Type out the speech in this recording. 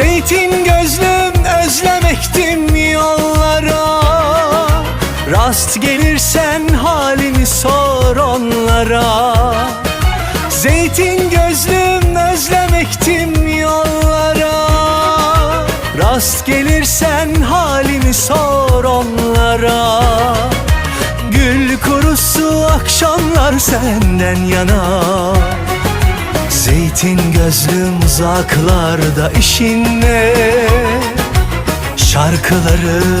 Zeytin gözlüm özlemektim yollara. Rast gelirsen halini sor onlara. Zeytin gözlüm özlemektim yollara. Rast gelirsen halini sor onlara. Gül kurusu akşamlar senden yana. Zeytin gözlüm uzaklarda işin ne Şarkıları